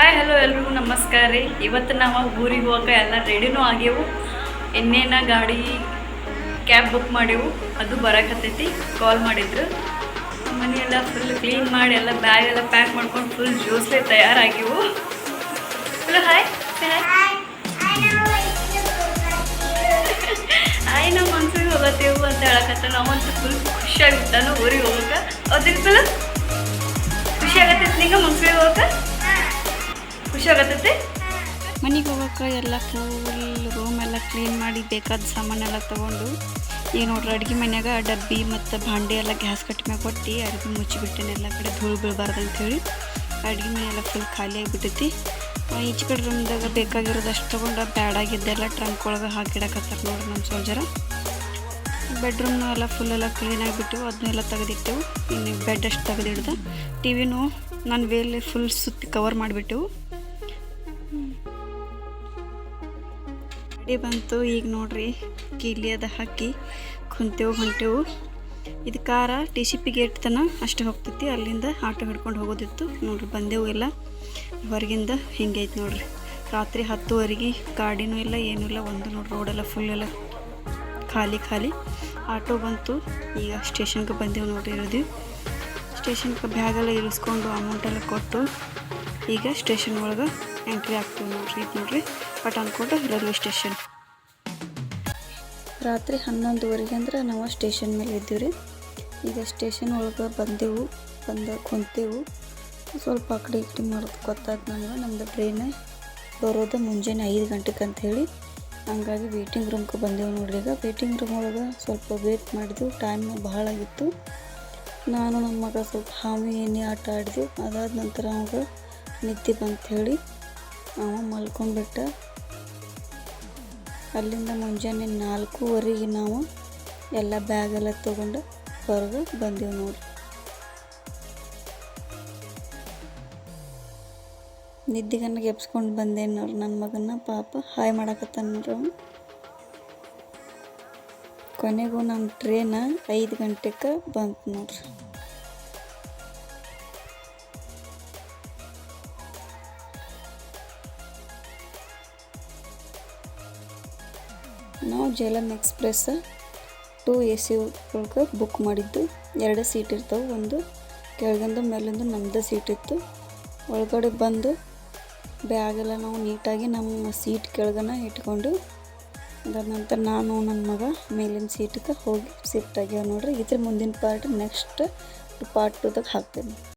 Hi hello ಎಲ್ರಿಗೂ ನಮಸ್ಕಾರ ರೀ. ಇವತ್ತು ನಾವು ಊರಿಗೆ ಹೋಗಕ್ಕೆ ಎಲ್ಲ ರೆಡಿನೂ ಆಗ್ಯವು. ಇನ್ನೇನ ಗಾಡಿ ಕ್ಯಾಬ್ ಬುಕ್ ಮಾಡೇವು ಅದು ಬರಕತ್ತೈತಿ ಕಾಲ್ ಮಾಡಿದ್ರು. ಮನೆಯೆಲ್ಲ ಫುಲ್ ಕ್ಲೀನ್ ಮಾಡಿ ಎಲ್ಲ ಬ್ಯಾಗ್ ಎಲ್ಲ ಪ್ಯಾಕ್ ಮಾಡ್ಕೊಂಡು ಫುಲ್ ಜ್ಯೂಸ್ಲೆ ತಯಾರಾಗಿವು ಹಲೋ ಹಾಯ್ ಹಾಯ್ ಹಾಯ್ ನಾವು ಮನ್ಸಿಗೆ ಹೋಗತ್ತೇವು ಅಂತ ಹೇಳಕತ್ತ ನಾವಂತೂ ಫುಲ್ ಖುಷಿಯಾಗಿಬಿಟ್ಟಾನು ಊರಿಗೆ ಹೋಗಕ್ಕೆ ಅದಕ್ಕೆ ಖುಷಿ ಆಗತ್ತೈತಿ ನಿಂಗೆ ಮನ್ಸಿಗೆ ಹೋಗಕ್ಕೆ ಖುಷಿ ಆಗತ್ತೈತಿ? ಮನೆಗೆ ಹೋಗೋಕೆ ಎಲ್ಲ ಫುಲ್ ರೂಮ್ ಎಲ್ಲ ಕ್ಲೀನ್ ಮಾಡಿ ಬೇಕಾದ ಸಾಮಾನೆಲ್ಲ ತೊಗೊಂಡು, ಈಗ ನೋಡ್ರಿ ಅಡುಗೆ ಮನ್ಯಾಗ ಡಬ್ಬಿ ಮತ್ತು ಭಾಂಡೆ ಎಲ್ಲ ಗ್ಯಾಸ್ ಕಟ್ಟಿ ಮ್ಯಾಗ ಕೊಟ್ಟು ಅಡುಗೆ ಮುಚ್ಚಿಬಿಟ್ಟೇನೆ ಎಲ್ಲ ಕಡೆ ಧೂಳು ಬೀಳಬಾರ್ದು ಅಂಥೇಳಿ ಅಡುಗೆ ಮನೆ ಎಲ್ಲ ಫುಲ್ ಖಾಲಿ ಆಗಿಬಿಟ್ಟೈತಿ. ಈಚೆ ಕಡೆ ರೂಮ್ದಾಗ ಬೇಕಾಗಿರೋದಷ್ಟು ತೊಗೊಂಡು ಬ್ಯಾಡಾಗಿದ್ದೆಲ್ಲ ಟ್ರಂಕ್ ಒಳಗೆ ಹಾಕಿಡಕತ್ತಾರೆ ನೋಡ್ರಿ ನಮ್ಮ ಸೋಲ್ಜರ. ಬೆಡ್ರೂಮ್ನು ಎಲ್ಲ ಫುಲ್ ಎಲ್ಲ ಕ್ಲೀನ್ ಆಗಿಬಿಟ್ಟು ಅದನ್ನೆಲ್ಲ ತೆಗೆದಿಟ್ಟೆವು ಇನ್ನು ಬೆಡ್ ಅಷ್ಟು ತೆಗೆದಿಡ್ದು. ಟಿ ವಿನೂ ನಾನು ವೇಲೆ ಫುಲ್ ಸುತ್ತಿ ಕವರ್ ಮಾಡಿಬಿಟ್ಟೆವು. ಬಂತು. ಈಗ ನೋಡ್ರಿ, ಕೀಲಿ ಅದ ಹಾಕಿ ಕುಂತೇವು, ಹೊಂಟೇವು. ಇದು ಕಾರ ಟಿ ಸಿ ಪಿ ಗೇಟ್ ತನ ಅಷ್ಟು ಹೋಗ್ತೈತಿ. ಅಲ್ಲಿಂದ ಆಟೋ ಹಿಡ್ಕೊಂಡು ಹೋಗೋದಿತ್ತು. ನೋಡ್ರಿ, ಬಂದೆವು ಎಲ್ಲ. ಹೊರಗಿಂದ ಹಿಂಗೈತೆ ನೋಡ್ರಿ. ರಾತ್ರಿ ಹತ್ತುವರೆಗೆ ಗಾಡಿನೂ ಇಲ್ಲ, ಏನೂ ಇಲ್ಲ. ಒಂದು ನೋಡ್ರಿ ರೋಡೆಲ್ಲ ಫುಲ್ ಎಲ್ಲ ಖಾಲಿ ಖಾಲಿ. ಆಟೋ ಬಂತು. ಈಗ ಸ್ಟೇಷನ್ಗೆ ಬಂದೆವು ನೋಡ್ರಿ ಇರೋದು ಸ್ಟೇಷನ್ಗೆ ಬ್ಯಾಗೆಲ್ಲ ಇಳಿಸ್ಕೊಂಡು ಅಮೌಂಟೆಲ್ಲ ಕೊಟ್ಟು ಈಗ ಸ್ಟೇಷನ್ ಒಳಗೆ ಎಂಟ್ರಿ ಆಗ್ತೀವಿ ನೋಡ್ರಿ. ಇದು ನೋಡ್ರಿ ಪಠಾಣ್ಕೋಟ್ ರೈಲ್ವೆ ಸ್ಟೇಷನ್ ರಾತ್ರಿ ಹನ್ನೊಂದುವರೆಗೆ ಅಂದ್ರೆ ನಾವು ಸ್ಟೇಷನ್ ಮೇಲೆ ಇದ್ದೀವಿ ರೀ ಈಗ ಸ್ಟೇಷನ್ ಒಳಗೆ ಬಂದೆವು, ಬಂದ ಕುಂತೇವು. ಸ್ವಲ್ಪ ಆ ಕಡೆ ಮಾಡೋದು ಗೊತ್ತಾಯ್ತು ನಮ್ಗೆ ನಮ್ಮದು ಟ್ರೈನ್ ಬರೋದು ಮುಂಜಾನೆ ಐದು ಗಂಟೆಗೆ ಹೇಳಿ. ಹಂಗಾಗಿ ವೇಟಿಂಗ್ ರೂಮ್ಗೆ ಬಂದೆವು ನೋಡ್ರಿ. ಈಗ ವೇಟಿಂಗ್ ರೂಮ್ ಒಳಗೆ ಸ್ವಲ್ಪ ವೇಟ್ ಮಾಡಿದ್ವು ಟೈಮ್ ಭಾಳ ಆಗಿತ್ತು ನಾನು, ನಮ್ಮ ಮಗ ಸ್ವಲ್ಪ ಹಾವಿ ಎಣ್ಣೆ ಆಟ ಆಡಿದ್ವಿ, ಅದಾದ ನಂತರ ಅವಾಗ ನಿದ್ದೆ ಬಂತ ಹೇಳಿ. ಅವ ಮಲ್ಕೊಂಡ್ಬಿಟ್ಟು ಅಲ್ಲಿಂದ ಮುಂಜಾನೆ ನಾಲ್ಕೂವರೆಗೆ ನಾವು ಎಲ್ಲ ಬ್ಯಾಗೆಲ್ಲ ತೊಗೊಂಡು ಹೊರಗೆ ಬಂದೆವು ನೋಡಿ. ನಿದ್ದೆಗನ್ನ ಗೆಪ್ಸ್ಕೊಂಡು ಬಂದೆ ನೋಡ್ರಿ ನನ್ನ ಮಗನ ಪಾಪ, ಹಾಯ್ ಮಾಡಕತ್ತಾನ ನೋಡ್ರಿ ಅವ ಕೊನೆಗೂ ನಮ್ಮ ಟ್ರೇನ ಐದು ಗಂಟೆಗೆ ಬಂತು ನೋಡ್ರಿ. ನಾವು Jhelum express two A C ಒಳಗೆ ಬುಕ್ ಮಾಡಿದ್ದು. ಎರಡು ಸೀಟ್ ಇರ್ತವೆ. ಒಂದು ಕೆಳಗಿಂದು ಮೇಲಿಂದು ನಮ್ಮದು ಸೀಟ್ ಇತ್ತು. ಒಳಗಡೆ ಬಂದು ಬ್ಯಾಗೆಲ್ಲ ನಾವು ನೀಟಾಗಿ ನಮ್ಮ ಸೀಟ್ ಕೆಳಗನ ಇಟ್ಕೊಂಡು ಅದಾದ ನಂತರ ನಾನು, ನನ್ನ ಮಗ ಮೇಲಿನ ಸೀಟಿಗೆ ಹೋಗಿ ಸಿಫ್ಟ್ ಆಗ್ಯಾವ ನೋಡ್ರಿ. ಇದ್ರ ಮುಂದಿನ ಪಾರ್ಟ್ ನೆಕ್ಸ್ಟ್ ಪಾರ್ಟ್ ಟೂದಾಗ ಹಾಕ್ತೇನೆ.